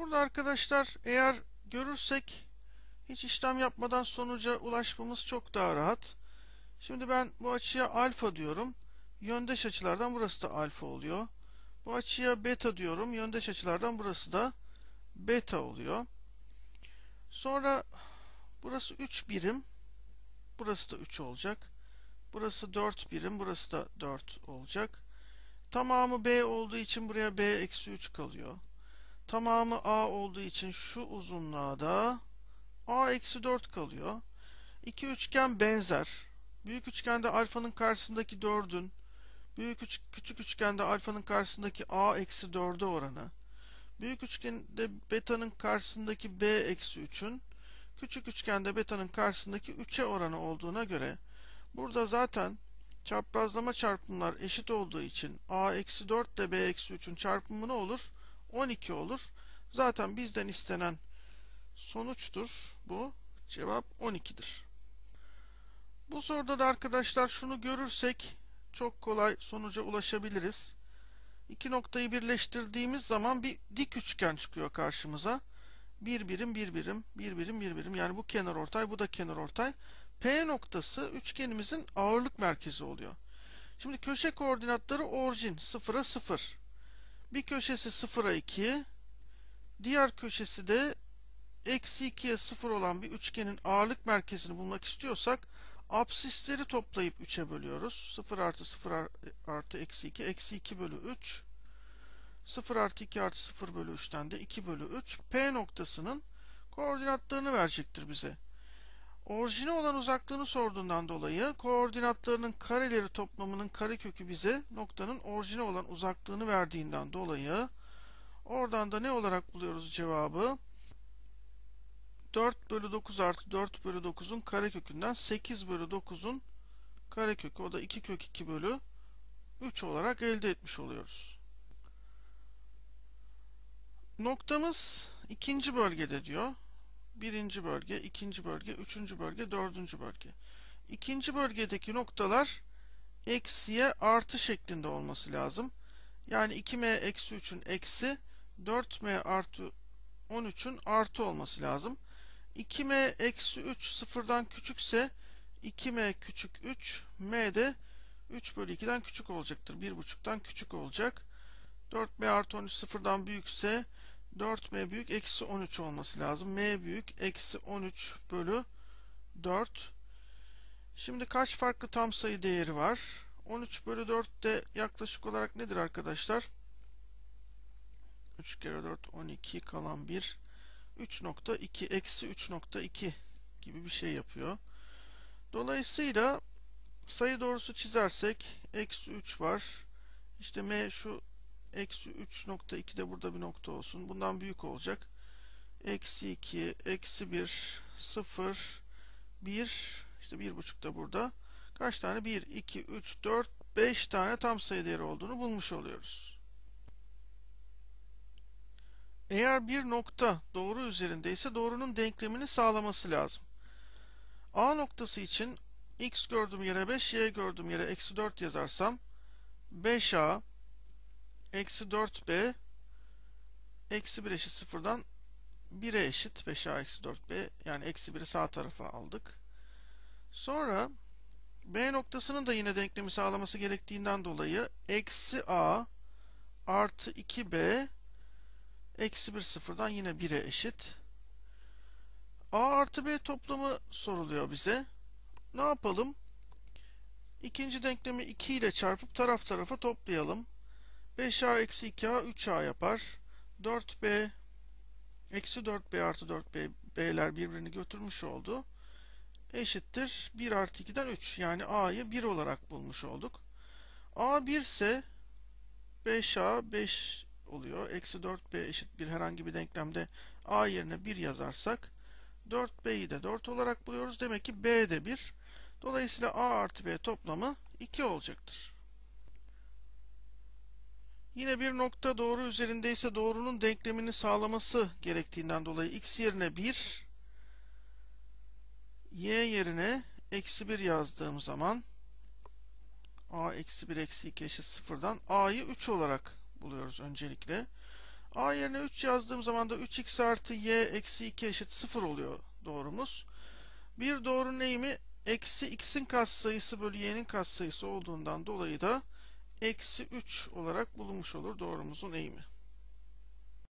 Burada arkadaşlar eğer görürsek hiç işlem yapmadan sonuca ulaşmamız çok daha rahat. Şimdi ben bu açıya alfa diyorum. Yöndeş açılardan burası da alfa oluyor. Bu açıya beta diyorum. Yöndeş açılardan burası da beta oluyor. Sonra burası 3 birim. Burası da 3 olacak. Burası 4 birim. Burası da 4 olacak. Tamamı B olduğu için buraya B eksi 3 kalıyor. Tamamı A olduğu için şu uzunluğa da A eksi 4 kalıyor. İki üçgen benzer. Büyük üçgende alfanın karşısındaki 4'ün büyük üç, küçük üçgende alfanın karşısındaki A eksi 4'e oranı büyük üçgende beta'nın karşısındaki B eksi 3'ün küçük üçgende beta'nın karşısındaki 3'e oranı olduğuna göre burada zaten çaprazlama çarpımlar eşit olduğu için A eksi 4 ile B eksi 3'ün çarpımı ne olur? 12 olur. Zaten bizden istenen sonuçtur bu. Cevap 12'dir. Bu soruda da arkadaşlar şunu görürsek çok kolay sonuca ulaşabiliriz. İki noktayı birleştirdiğimiz zaman bir dik üçgen çıkıyor karşımıza. Bir birim, bir birim, bir birim, bir birim. Yani bu kenar ortay, bu da kenar ortay. P noktası üçgenimizin ağırlık merkezi oluyor. Şimdi köşe koordinatları orijin 0'a 0. Bir köşesi 0'a 2. Diğer köşesi de eksi 2'ye 0 olan bir üçgenin ağırlık merkezini bulmak istiyorsak absisleri toplayıp 3'e bölüyoruz. 0 artı 0 artı eksi 2 eksi 2 bölü 3 0 artı 2 artı 0 bölü 3'ten de 2 bölü 3 P noktasının koordinatlarını verecektir bize. Orijine olan uzaklığını sorduğundan dolayı koordinatlarının kareleri toplamının karekökü bize noktanın orijine olan uzaklığını verdiğinden dolayı oradan da ne olarak buluyoruz cevabı? 4 bölü 9 artı 4 bölü 9'un karekökünden 8 bölü 9'un karekökü o da 2 kök 2 bölü 3 olarak elde etmiş oluyoruz. Noktamız ikinci bölgede diyor. Birinci bölge, ikinci bölge, üçüncü bölge, dördüncü bölge. İkinci bölgedeki noktalar eksiye artı şeklinde olması lazım. Yani 2m eksi 3'ün eksi 4m artı 13'ün artı olması lazım. 2m eksi 3 sıfırdan küçükse 2m küçük 3 m de 3 bölü 2'den küçük olacaktır. 1,5'tan küçük olacak. 4m artı 13 sıfırdan büyükse 4m büyük eksi 13 olması lazım. m büyük eksi 13 bölü 4. Şimdi kaç farklı tam sayı değeri var? 13 bölü 4 de yaklaşık olarak nedir arkadaşlar? 3 kere 4 12 kalan 1 3.2 eksi 3.2 gibi bir şey yapıyor. Dolayısıyla sayı doğrusu çizersek eksi 3 var. İşte m şu eksi 3.2 de burada bir nokta olsun. Bundan büyük olacak. Eksi 2, eksi 1, 0, 1, işte 1.5 da burada. Kaç tane? 1, 2, 3, 4, 5 tane tam sayı değeri olduğunu bulmuş oluyoruz. Eğer bir nokta doğru üzerindeyse doğrunun denklemini sağlaması lazım. A noktası için x gördüğüm yere 5, y gördüğüm yere eksi 4 yazarsam 5a eksi 4b eksi 1 eşit sıfırdan 1'e eşit 5a eksi 4b yani eksi 1'i sağ tarafa aldık. Sonra b noktasının da yine denklemi sağlaması gerektiğinden dolayı eksi a artı 2b Eksi 1 sıfırdan yine 1'e eşit. A artı B toplamı soruluyor bize. Ne yapalım? İkinci denklemi 2 ile çarpıp taraf tarafa toplayalım. 5A eksi 2A 3A yapar. 4B eksi 4B artı 4B B'ler birbirini götürmüş oldu. Eşittir 1 artı 2'den 3. Yani A'yı 1 olarak bulmuş olduk. A 1 ise 5A 5 oluyor. Eksi 4b eşit bir herhangi bir denklemde a yerine 1 yazarsak 4b'yi de 4 olarak buluyoruz. Demek ki b de 1. Dolayısıyla a artı b toplamı 2 olacaktır. Yine bir nokta doğru üzerindeyse doğrunun denklemini sağlaması gerektiğinden dolayı x yerine 1, y yerine eksi 1 yazdığım zaman a eksi 1 eksi 2 eşit sıfırdan a'yı 3 olarak buluyoruz öncelikle. A yerine 3 yazdığım zaman da 3x artı y eksi 2 eşit 0 oluyor doğrumuz. Bir doğrunun eğimi eksi x'in katsayısı bölü y'nin katsayısı olduğundan dolayı da eksi 3 olarak bulunmuş olur doğrumuzun eğimi.